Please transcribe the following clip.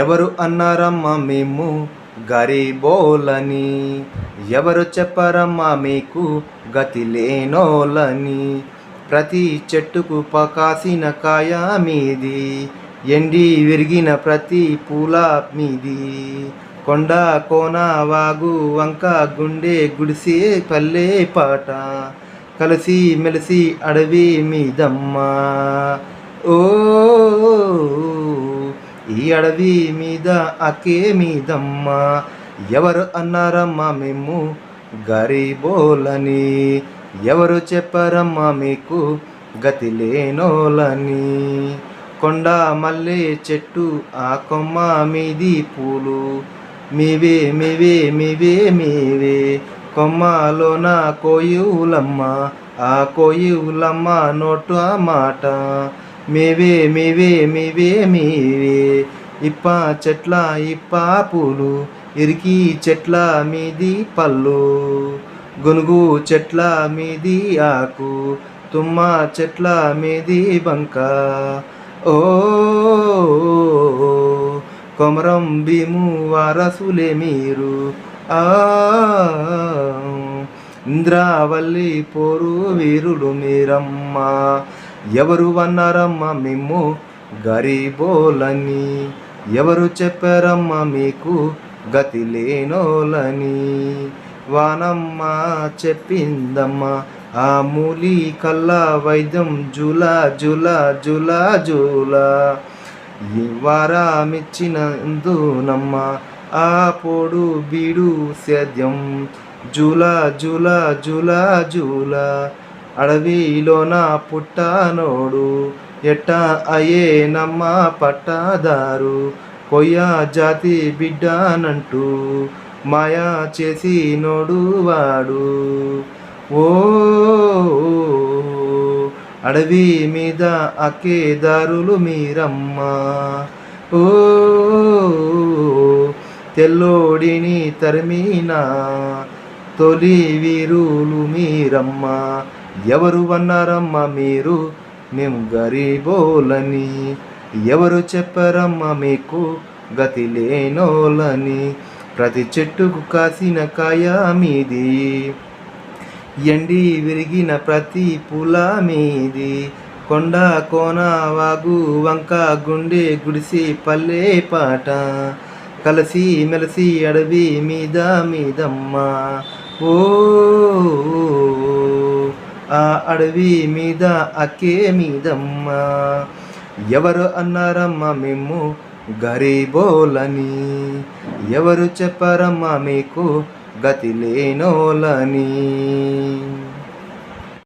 ఎవరు అన్నారమ్మా మేము గరీబోలని ఎవరు చెప్పరమ్మా మీకు గతి లేనోలని ప్రతి చెట్టుకు పకాసిన కాయ మీది ఎండి విరిగిన ప్రతి పూల మీది. కొండ కోన వాగు వంక గుండె గుడిసే పల్లె పాట కలిసి మెలిసి అడవి మీదమ్మా. ఓ ఈ అడవి మీద అకే మీదమ్మా ఎవరు అన్నారమ్మా మేము? గరీబోలని. ఎవరు చెప్పారమ్మా మీకు? గతి లేనోలని కొండ మల్లె చెట్టు ఆ కొమ్మ మీది పూలు. మీవే మీవే మీవే మీవే. కొమ్మలోన కోయులమ్మ. ఆ కోయులమ్మ నోటు ఆ మాట. మేవే మేవే మేవే మేవే. ఇప్ప చెట్ల ఇప్ప పూలు. ఇరికి చెట్ల మీది పళ్ళు. గునుగు చెట్ల మీది ఆకు. తుమ్మ చెట్ల మీది బంక. ఓ కొమరం భీము వారసులే మీరు. ఆ ఇంద్రావల్లి పోరు వీరుడు మీరమ్మ. ఎవరు అన్నారమ్మా మేము గరీబోలని? ఎవరు చెప్పారమ్మా మీకు గతి లేనోలని? వానమ్మ చెప్పిందమ్మా ఆ మూలి కల్లా వైద్యం జులా జులా జులా జులా. ఈ ఆ పోడు బీడు సేద్యం జులా జులా జులా జులా. అడవిలోన పుట్టనోడు. ఎట్ట అయే నమ్మ పట్టదారు? కొయ్య జాతి బిడ్డానంటూ మాయా చేసి నోడు వాడు ఓ అడవి మీద అక్కేదారులు మీరమ్మ. ఓ తెల్లోడిని తరిమినా తొలి వీరులు మీరమ్మ. ఎవరు అన్నారమ్మా మీరు? మేము గరీబోలని. ఎవరు చెప్పరమ్మా మీకు? గతి లేనోలని ప్రతి చెట్టుకు కాసిన కాయ మీది. ఎండి విరిగిన ప్రతి పూల మీది. కొండ కోన వాగు వంక గుండె గుడిసి పల్లె పాట. కలిసి మెలిసి అడవి మీద మీదమ్మా. ఓ ఆ అడవి మీద అక్కే మీదమ్మ. ఎవరు అన్నారమ్మ మేము గరీబోలని? ఎవరు చెప్పారమ్మా మీకు గతి లేనోలని?